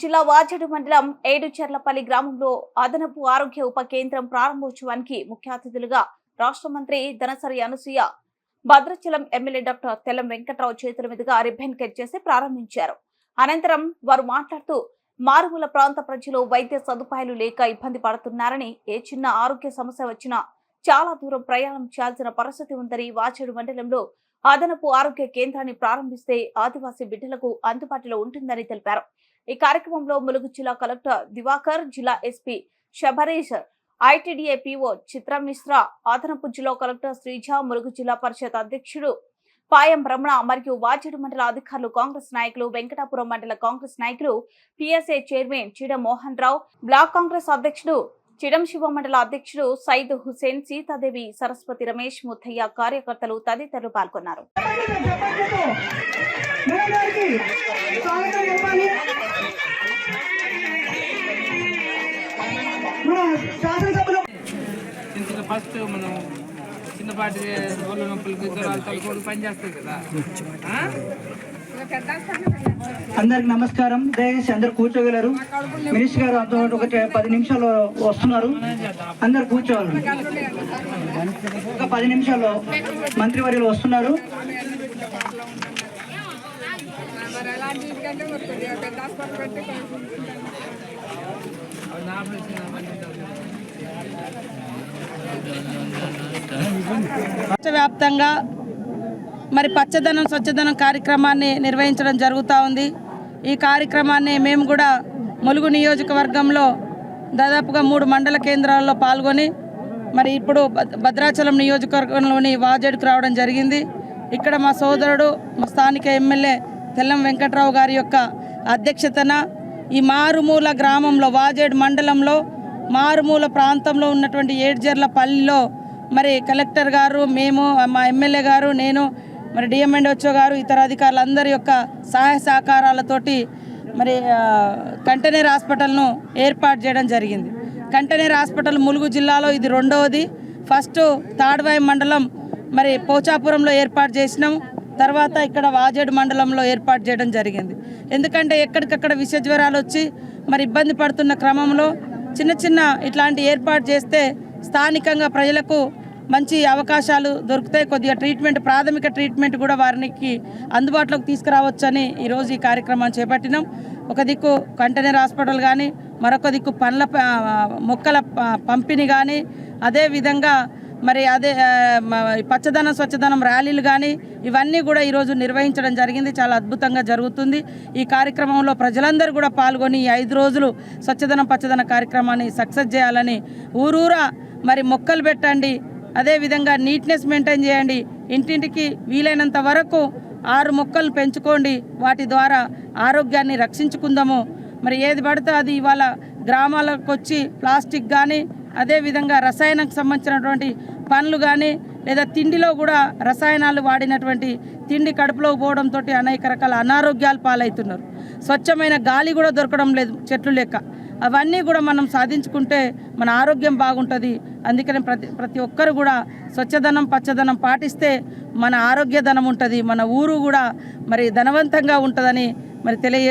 జిల్లా వాజేడు మండలం ఏడుచెర్లపల్లి గ్రామంలో అదనపు ఆరోగ్య ఉప కేంద్రం ప్రారంభోత్సవానికి ముఖ్య అతిథులుగా రాష్ట్ర మంత్రి ధనసరి అనసూయ భద్రాచలం ఎమ్మెల్యే డాక్టర్ తెల్లం వెంకట్రావు చేతుల మీదుగా రిబ్బన్ కట్ చేసి ప్రారంభించారు. అనంతరం వారు మాట్లాడుతూ మారుమూల ప్రాంత ప్రజలు వైద్య సదుపాయాలు లేక ఇబ్బంది పడుతున్నారని ఏ చిన్న ఆరోగ్య సమస్య వచ్చినా చాలా దూరం ప్రయాణం చేయాల్సిన పరిస్థితి ఉందని వాచేడు మండలంలో అదనపు ఆరోగ్య కేంద్రాన్ని ప్రారంభిస్తే ఆదివాసీ బిడ్డలకు అందుబాటులో ఉంటుందని తెలిపారు. ఈ కార్యక్రమంలో ములుగు జిల్లా కలెక్టర్ దివాకర్ జిల్లా SP Shabarish ITDA PO Chitra Mishra ఆదనపు జిల్లా కలెక్టర్ శ్రీజ ములుగు జిల్లా పరిషత్ అధ్యక్షుడు పాయం రమణ మరియు వాచేడు మండల అధికారులు కాంగ్రెస్ నాయకులు వెంకటాపురం మండల కాంగ్రెస్ నాయకులు పిఎస్ఏ చైర్మన్ చీడ మోహన్ రావు బ్లాక్ కాంగ్రెస్ అధ్యక్షుడు చిడం శివ మండల అధ్యక్షుడు సైద్ హుసేన్ సీతాదేవి సరస్వతి రమేష్ ముత్తయ్య కార్యకర్తలు తదితరులు పాల్గొన్నారు. ఫస్ట్ మనం చిన్నపాటి ఒళ్ళు నొప్పులకి జ్వరాలు తలకోడు పని చేస్తాయి కదా. అందరికి నమస్కారం. దయచేసి అందరు కూర్చోగలరు. మినిస్టర్ గారు అంత ఒక పది నిమిషాలు వస్తున్నారు. అందరు కూర్చోవాలి. ఒక పది నిమిషాల్లో మంత్రివర్యులు వస్తున్నారు. రాష్ట్ర వ్యాప్తంగా మరి పచ్చదనం స్వచ్ఛదనం కార్యక్రమాన్ని నిర్వహించడం జరుగుతూ ఉంది. ఈ కార్యక్రమాన్ని మేము కూడా ములుగు నియోజకవర్గంలో దాదాపుగా మూడు మండల కేంద్రాల్లో పాల్గొని మరి ఇప్పుడు భద్రాచలం నియోజకవర్గంలోని వాజేడుకు రావడం జరిగింది. ఇక్కడ మా సోదరుడు మా స్థానిక ఎమ్మెల్యే తెల్లం వెంకట్రావు గారి యొక్క అధ్యక్షతన ఈ మారుమూల గ్రామంలో వాజేడు మండలంలో మారుమూల ప్రాంతంలో ఉన్నటువంటి ఏడ్జర్ల పల్లిలో మరి కలెక్టర్ గారు మేము మా ఎమ్మెల్యే గారు నేను మరి డిఎంఎండ్ఓ గారు ఇతర అధికారులందరి యొక్క సహాయ సహకారాలతోటి మరి ఆ, కంటైనర్ హాస్పిటల్ను ఏర్పాటు చేయడం జరిగింది. కంటైనర్ హాస్పిటల్ ములుగు జిల్లాలో ఇది రెండవది. ఫస్ట్ తాడ్వాయి మండలం మరి పోచాపురంలో ఏర్పాటు చేసినాం. తర్వాత ఇక్కడ వాజేడు మండలంలో ఏర్పాటు చేయడం జరిగింది. ఎందుకంటే ఎక్కడికక్కడ విష జ్వరాలు వచ్చి మరి ఇబ్బంది పడుతున్న క్రమంలో చిన్న చిన్న ఇట్లాంటి ఏర్పాటు చేస్తే స్థానికంగా ప్రజలకు మంచి అవకాశాలు దొరుకుతాయి. కొద్దిగా ట్రీట్మెంట్ ప్రాథమిక ట్రీట్మెంట్ కూడా వారికి అందుబాటులోకి తీసుకురావచ్చని ఈరోజు ఈ కార్యక్రమాన్ని చేపట్టినాం. ఒక దిక్కు కంటైనర్ హాస్పిటల్ కానీ మరొక దిక్కు పండ్ల మొక్కల పంపిణీ కానీ అదేవిధంగా మరి అదే పచ్చదనం స్వచ్ఛదనం ర్యాలీలు కానీ ఇవన్నీ కూడా ఈరోజు నిర్వహించడం జరిగింది. చాలా అద్భుతంగా జరుగుతుంది. ఈ కార్యక్రమంలో ప్రజలందరూ కూడా పాల్గొని ఈ ఐదు రోజులు స్వచ్ఛదనం పచ్చదనం కార్యక్రమాన్ని సక్సెస్ చేయాలని ఊరూరా మరి మొక్కలు పెట్టండి. అదేవిధంగా నీట్నెస్ మెయింటైన్ చేయండి. ఇంటింటికి వీలైనంత వరకు ఆరు మొక్కలు పెంచుకోండి. వాటి ద్వారా ఆరోగ్యాన్ని రక్షించుకుందాము. మరి ఏది పడితే అది ఇవాళ గ్రామాలకు వచ్చి ప్లాస్టిక్ కానీ అదేవిధంగా రసాయనకు సంబంధించినటువంటి పండ్లు కానీ లేదా తిండిలో కూడా రసాయనాలు వాడినటువంటి తిండి కడుపులో పోవడంతో అనేక రకాల అనారోగ్యాలు పాలవుతున్నారు. స్వచ్ఛమైన గాలి కూడా దొరకడం లేదు చెట్లు లెక్క. అవన్నీ కూడా మనం సాధించుకుంటే మన ఆరోగ్యం బాగుంటుంది. అందుకని ప్రతి ప్రతి ఒక్కరు కూడా స్వచ్ఛదనం పచ్చదనం పాటిస్తే మన ఆరోగ్య ధనం ఉంటుంది. మన ఊరు కూడా మరి ధనవంతంగా ఉంటుందని మరి తెలియజే